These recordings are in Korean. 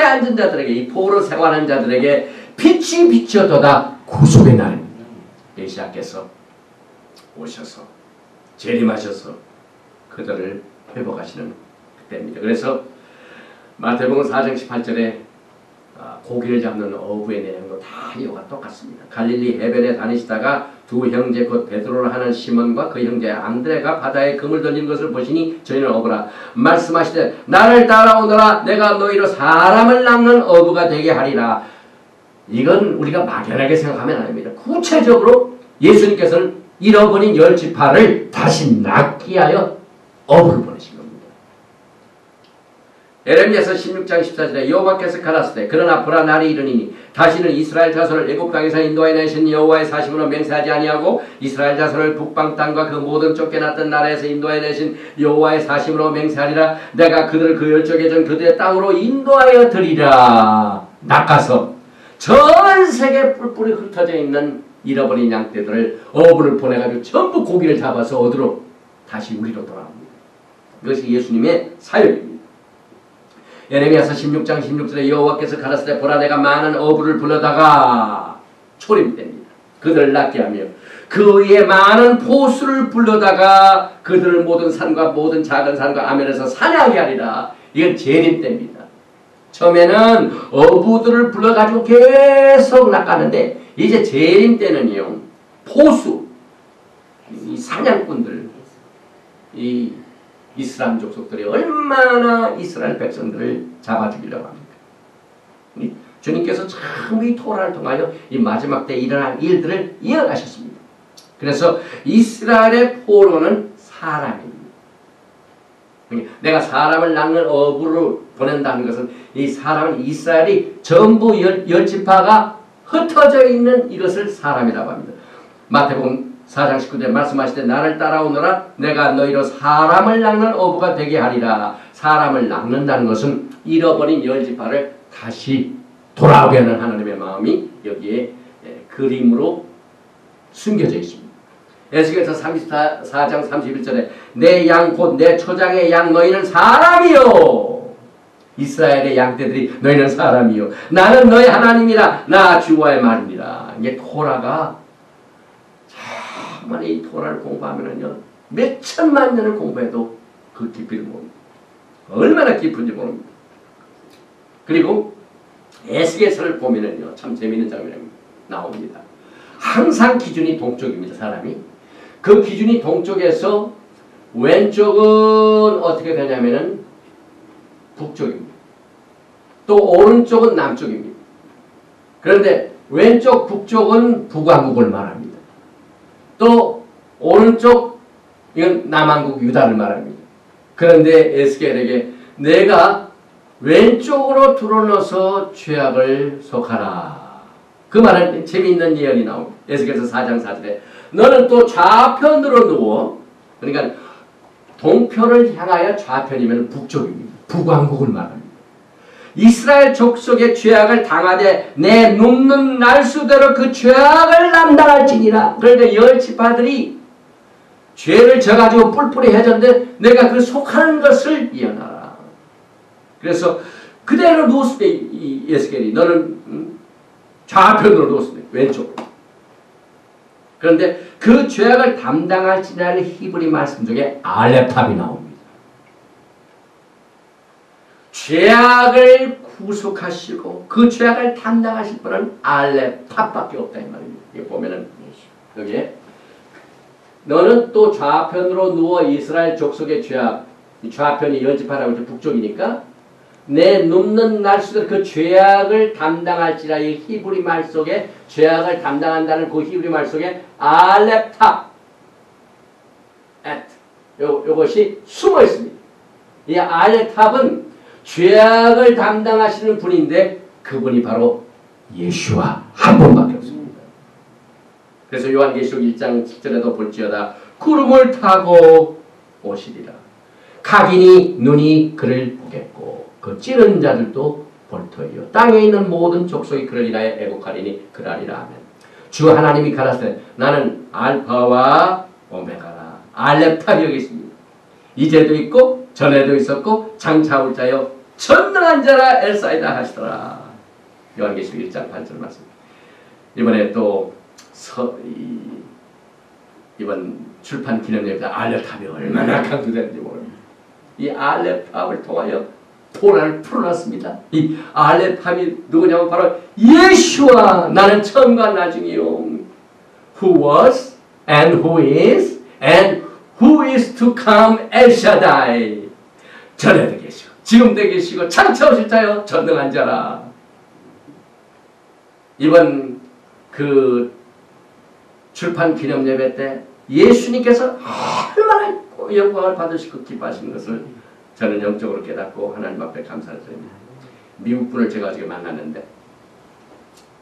하늘에 앉은 자들에게 이 포로 생활하는 자들에게 빛이 비춰도다 구속의 날입니다. 메시아께서 오셔서 재림하셔서 그들을 회복하시는 그때입니다. 그래서 마태복음 4장 18절에 아, 고기를 잡는 어부의 내용도 다 이와 똑같습니다. 갈릴리 해변에 다니시다가 두 형제 곧 베드로를 하는 시몬과 그 형제 안드레가 바다에 금을 던진 것을 보시니 저희는 어부라 말씀하시되 나를 따라오너라 내가 너희로 사람을 낚는 어부가 되게 하리라 이건 우리가 막연하게 생각하면 아닙니다. 구체적으로 예수님께서는 잃어버린 열 지파를 다시 낚기 하여 어부를 보내신 겁니다. 에레미야서 16장 14절에 여호와께서 가라사대 그러나 보라 날이 이르니 다시는 이스라엘 자손을 애굽 땅에서 인도해 내신 여호와의 사심으로 맹세하지 아니하고 이스라엘 자손을 북방 땅과 그 모든 쫓겨났던 나라에서 인도해 내신 여호와의 사심으로 맹세하리라 내가 그들을 그 열적에 전 그들의 땅으로 인도하여 드리라 낚아서 전 세계 뿔뿔이 흩어져 있는 잃어버린 양떼들을 어부를 보내가지고 전부 고기를 잡아서 어디로 다시 우리로 돌아옵니다. 이것이 예수님의 사역입니다. 예레미야서 16장 16절에 여호와께서 가라사대 보라 내가 많은 어부를 불러다가 초림됩니다. 그들을 낫게 하며 그 위에 많은 포수를 불러다가 그들을 모든 산과 모든 작은 산과 아멜에서 사냥하게 하리라. 이건 재림 때입니다. 처음에는 어부들을 불러가지고 계속 낚았는데 이제 재림 때는요 포수 이 사냥꾼들 이 이스람 족속들이 얼마나 이스라엘 백성들을 잡아 죽이려고 합니까? 주님께서 참 이 토라를 통하여 이 마지막 때 일어날 일들을 이어가셨습니다. 그래서 이스라엘의 포로는 사람입니다. 내가 사람을 낳는 어부로 보낸다는 것은 이 사람은 이스라엘이 전부 열, 열 지파가 흩어져 있는 이것을 사람이라고 합니다. 마태복음 4장 19절 말씀하시되 나를 따라오너라 내가 너희로 사람을 낚는 어부가 되게 하리라. 사람을 낚는다는 것은 잃어버린 열지파를 다시 돌아오게 하는 하나님의 마음이 여기에 예, 그림으로 숨겨져 있습니다. 에스겔서 34장 31절에 내 양 곧 내 초장의 양 너희는 사람이요 이스라엘의 양떼들이 너희는 사람이요 나는 너희 하나님이라 나 주와의 말입니다. 이게 토라가 정말 이 토라를 공부하면은요 몇 천만 년을 공부해도 그 깊이를 모릅니다. 얼마나 깊은지 모릅니다. 그리고 에스겔서를 보면은요 참 재미있는 장면이 나옵니다. 항상 기준이 동쪽입니다. 사람이 그 기준이 동쪽에서 왼쪽은 어떻게 되냐면은 북쪽입니다. 또 오른쪽은 남쪽입니다. 그런데 왼쪽 북쪽은 북왕국을 말합니다. 또 오른쪽 이건 남한국 유다를 말합니다. 그런데 에스겔에게 내가 왼쪽으로 드러넣어서 죄악을 속하라. 그 말은 재미있는 예언이 나옵니다. 에스겔서 4장 4절에 너는 또 좌편으로 누워 그러니까 동편을 향하여 좌편이면 북쪽입니다. 북왕국을 말합니다. 이스라엘 족속의 죄악을 당하되 내 눕는 날수대로 그 죄악을 남당할지니라. 그러니까 열 지파들이 죄를 져가지고 뿔뿔이 해졌는데 내가 그 속하는 것을 이어나라. 그래서 그대로 누웠을 때 예스겔이 너는 좌편으로 누웠을 때 왼쪽으로. 그런데 그 죄악을 담당할지니라는 히브리 말씀 중에 알레탑이 나옵니다. 죄악을 구속하시고 그 죄악을 담당하실 분은 알렙 탑밖에 없다 이 말입니다. 이게 보면은 여기에 너는 또 좌편으로 누워 이스라엘 족속의 죄악 좌편이 연집하라고 북쪽이니까 내 눕는 날수록 그 죄악을 담당할지라 이 히브리 말 속에 죄악을 담당한다는 그 히브리 말 속에 알렙탑 요, 요것이 숨어 있습니다. 이 알렙탑은 죄악을 담당하시는 분인데 그분이 바로 예수와 한 분밖에 없습니다. 그래서 요한계시록 1장 10절에도 볼지어다 구름을 타고 오시리라. 각인이 눈이 그를 보겠고 그 찌른 자들도 볼 터이요. 땅에 있는 모든 족속이 그를 인하여 애곡하리니 그라리라 하면 주 하나님이 가라사대 나는 알파와 오메가라 알렙탑이 여기 있습니다. 이제도 있고 전에도 있었고 장차 올 자여 전능한 자라 엘사이다 하시더라. 요한계시록 1장 8절 말씀. 이번에 또 서, 이, 이번 출판 기념회에 알레탑이 얼마나 강조되는지 모릅니다. 이 알레탑을 통하여 토라를 풀어놨습니다. 이 알레탑이 누구냐면 바로 예수와 나는 처음과 나중이요. Who was and who is and who is to come El Shaddai. 전에도 계시고 지금도 계시고 창차 오실 자요 전능한 자라. 이번 그 출판 기념 예배 때 예수님께서 얼마나 영광을 받으시고 기뻐하시는 것을 저는 영적으로 깨닫고 하나님 앞에 감사를 드립니다. 미국 분을 제가 어제 만났는데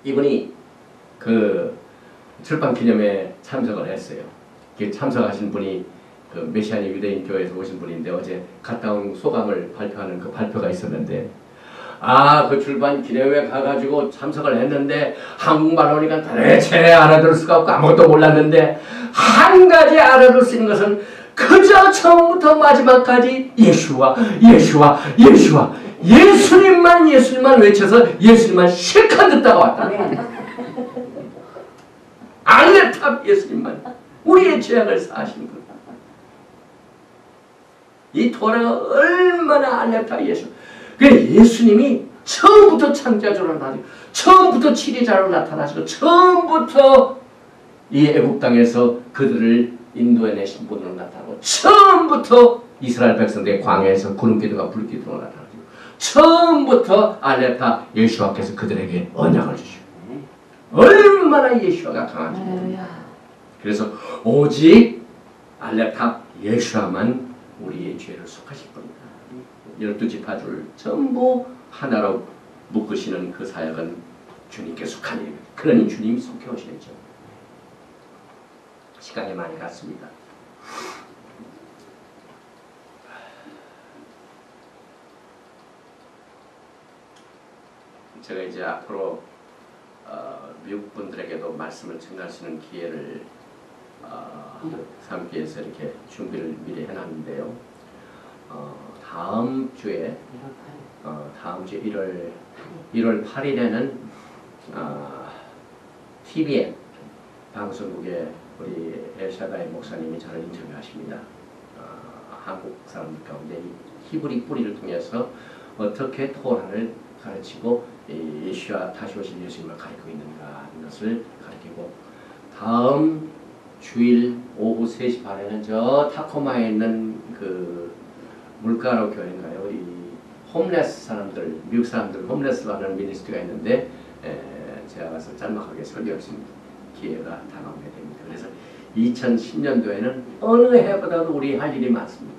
이분이 그 출판 기념회에 참석을 했어요. 그 참석하신 분이 그 메시아니 유대인 교회에서 오신 분인데 어제 갔다 온 소감을 발표하는 그 발표가 있었는데 아, 그 출판 기념회 가가지고 참석을 했는데 한국말 하니까 도대체 알아들을 수가 없고 아무것도 몰랐는데 한 가지 알아들 수 있는 것은 그저 처음부터 마지막까지 예수와 예수와 예수와 예수님만 예수님만 외쳐서 예수님만 실컷 듣다가 왔다. 알레탑 예수님만 우리의 죄악을 사하신 분. 이 토라가 얼마나 알레탑 예수. 그 예수님이 처음부터 창자적으로 나타나시고 처음부터 치리자로 나타나시고 처음부터 이 애국 땅에서 그들을 인도해내신 분으로 나타나고 처음부터 이스라엘 백성들의 광야에서 구름기둥과 불기둥으로 나타나시고 처음부터 알레타 예수와께서 그들에게 언약을 주시고 얼마나 예수와가 강한지 그래서 오직 알레타 예수와만 우리의 죄를 속하실 겁니다. 열두 지파줄 전부 하나로 묶으시는 그 사역은 주님께 속한 일입니다. 그러니 주님이 속해 오시겠죠. 시간이 많이 갔습니다. 제가 이제 앞으로 어, 미국 분들에게도 말씀을 전할 수 있는 기회를 어, 위해서 이렇게 준비를 미리 해놨는데요. 어, 다음 주에 어, 다음 주 1월 1월 8일에는 어, TVN 방송국에 우리 엘샤다의 목사님이 저를 인터뷰하십니다. 어, 한국 사람들 가운데 히브리 뿌리를 통해서 어떻게 토라를 가르치고 예수와 다시 오신 예수님을 가르치고 있는가 하는 것을 가르치고 다음 주일 오후 3시 반에는 저 타코마에 있는 그 물가로 교회인가요? 이 홈레스 사람들, 미국 사람들 홈레스로 하는 미니스트가 있는데 에, 제가 가서 짤막하게 설교할 수 있는 기회가 다가오게 됩니다. 그래서 2010년도에는 어느 해보다도 우리 할 일이 많습니다.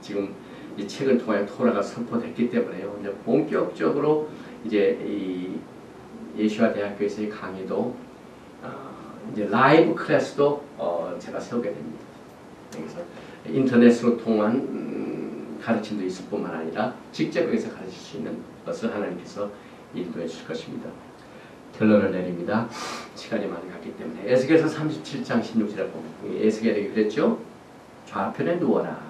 지금 이 책을 통하여 토라가 선포됐기 때문에요. 이제 본격적으로 이제 이 예수와 대학교에서의 강의도 어, 이제 라이브 클래스도 어, 제가 세우게 됩니다. 그래서 인터넷으로 통한 음, 가르침도 있을 뿐만 아니라 직접 여기서 가르칠 수 있는 것을 하나님께서 인도해 주실 것입니다. 결론을 내립니다. 시간이 많이 갔기 때문에 에스겔서 37장 16절에 보면 에스겔에게 그랬죠. 좌편에 누워라.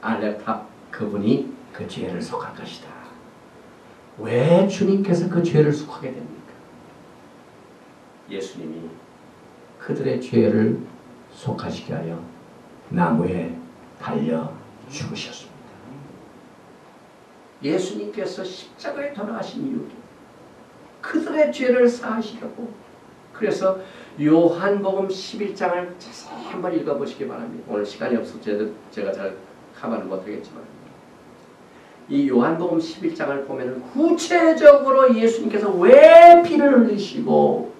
알레탑 그분이 그 죄를 속할 것이다. 왜 주님께서 그 죄를 속하게 됩니까? 예수님이 그들의 죄를 속하시게 하여 나무에 달려 죽으셨습니다. 예수님께서 십자가에 돌아가신 이유 그들의 죄를 사하시려고 그래서 요한복음 11장을 자세히 한번 읽어보시기 바랍니다. 오늘 시간이 없어서 제가 잘 커버는 못하겠지만 이 요한복음 11장을 보면 구체적으로 예수님께서 왜 피를 흘리시고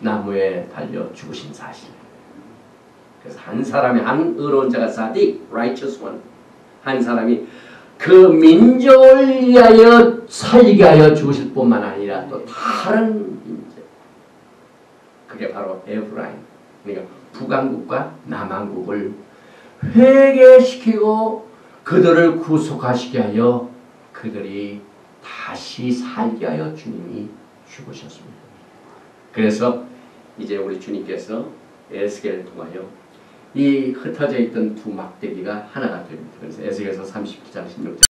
나무에 달려 죽으신 사실. 그래서 한 사람이 한 의로운 자가 사디 righteous one. 한 사람이 그 민족을 위하여 살게 하여 죽으실 뿐만 아니라 또 다른 민족. 그게 바로 에브라임. 그러니까 북왕국과 남왕국을 회개시키고 그들을 구속하시게 하여 그들이 다시 살게 하여 주님이 죽으셨습니다. 그래서 이제 우리 주님께서 에스겔을 통하여 이 흩어져 있던 두 막대기가 하나가 됩니다. 그래서 에스겔서 39장 16절